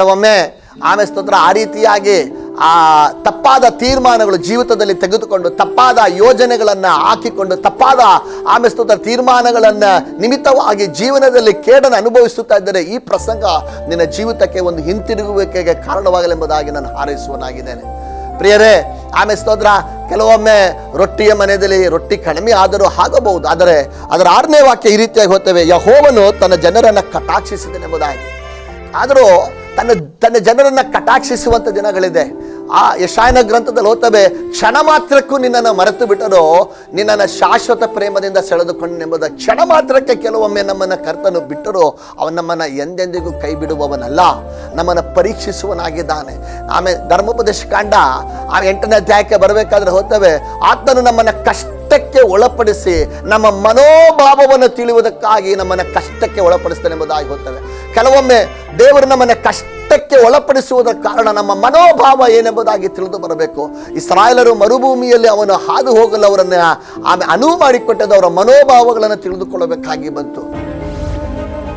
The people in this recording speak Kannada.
ಕೆಲವೊಮ್ಮೆ ಆಮೇಲೆ ಸ್ತೋತ್ರ ಆ ರೀತಿಯಾಗಿ, ಆ ತಪ್ಪಾದ ತೀರ್ಮಾನಗಳು ಜೀವಿತದಲ್ಲಿ ತೆಗೆದುಕೊಂಡು, ತಪ್ಪಾದ ಯೋಜನೆಗಳನ್ನು ಹಾಕಿಕೊಂಡು, ತಪ್ಪಾದ ಆಮೇಲೆ ಸ್ತೋತ್ರ ತೀರ್ಮಾನಗಳನ್ನು ನಿಮಿತ್ತವಾಗಿ ಜೀವನದಲ್ಲಿ ಕೇಡನ್ನು ಅನುಭವಿಸುತ್ತಾ ಇದ್ದರೆ ಈ ಪ್ರಸಂಗ ನಿನ್ನ ಜೀವಿತಕ್ಕೆ ಒಂದು ಹಿಂತಿರುಗುವಿಕೆಗೆ ಕಾರಣವಾಗಲೆಂಬುದಾಗಿ ನಾನು ಹಾರೈಸುವನಾಗಿದ್ದೇನೆ. ಪ್ರಿಯರೇ, ಆಮೇಲೆ ಸ್ತೋತ್ರ ಕೆಲವೊಮ್ಮೆ ರೊಟ್ಟಿಯ ಮನೆಯಲ್ಲಿ ರೊಟ್ಟಿ ಕಡಿಮೆ ಆದರೂ ಆಗಬಹುದು, ಆದರೆ ಅದರ ಆರನೇ ವಾಕ್ಯ ಈ ರೀತಿಯಾಗಿ ಹೋಗ್ತೇವೆ, ಯಹೋವನು ತನ್ನ ಜನರನ್ನು ಕಟಾಕ್ಷಿಸಿದನೆಂಬುದಾಗಿ. ಆದರೂ ತನ್ನ ತನ್ನ ಜನರನ್ನ ಕಟಾಕ್ಷಿಸುವಂಥ ದಿನಗಳಿದೆ. ಆ ಯಶಾಯನ ಗ್ರಂಥದಲ್ಲಿ ಓದ್ತವೆ, ಕ್ಷಣ ಮಾತ್ರಕ್ಕೂ ನಿನ್ನನ್ನು ಮರೆತು ಬಿಟ್ಟರು, ನಿನ್ನನ್ನು ಶಾಶ್ವತ ಪ್ರೇಮದಿಂದ ಸೆಳೆದುಕೊಂಡು ಎಂಬುದ ಕ್ಷಣ ಮಾತ್ರಕ್ಕೆ ಕೆಲವೊಮ್ಮೆ ನಮ್ಮನ್ನು ಕರ್ತನು ಬಿಟ್ಟರು, ಅವನು ನಮ್ಮನ್ನು ಎಂದೆಂದಿಗೂ ಕೈ ಬಿಡುವವನಲ್ಲ ನಮ್ಮನ್ನು ಪರೀಕ್ಷಿಸುವನಾಗಿದ್ದಾನೆ ಆಮೇಲೆ ಧರ್ಮೋಪದೇಶ ಕಾಂಡ, ಆ ಎಂಟನೇ ಅಧ್ಯಾಯಕ್ಕೆ ಬರಬೇಕಾದ್ರೆ ಹೋಗ್ತವೆ, ಆತನು ನಮ್ಮನ್ನು ಕಷ್ಟಕ್ಕೆ ಒಳಪಡಿಸಿ, ನಮ್ಮ ಮನೋಭಾವವನ್ನು ತಿಳಿಯುವುದಕ್ಕಾಗಿ ನಮ್ಮನ್ನು ಕಷ್ಟಕ್ಕೆ ಒಳಪಡಿಸ್ತಾನೆ ಎಂಬುದಾಗಿ ಹೋಗ್ತವೆ. ಕೆಲವೊಮ್ಮೆ ದೇವರು ನಮ್ಮನ್ನು ಕಷ್ಟಕ್ಕೆ ಒಳಪಡಿಸುವುದರ ಕಾರಣ ನಮ್ಮ ಮನೋಭಾವ ಏನೆಂಬುದಾಗಿ ತಿಳಿದು ಬರಬೇಕು. ಇಸ್ರಾಯೇಲರು ಮರುಭೂಮಿಯಲ್ಲಿ ಅವನು ಹಾದು ಹೋಗಲು ಅವರನ್ನು ಆಮೇಲೆ ಅನುವು ಮಾಡಿಕೊಟ್ಟದ್ದು ಅವರ ಮನೋಭಾವಗಳನ್ನು ತಿಳಿದುಕೊಳ್ಳಬೇಕಾಗಿ ಬಂತು.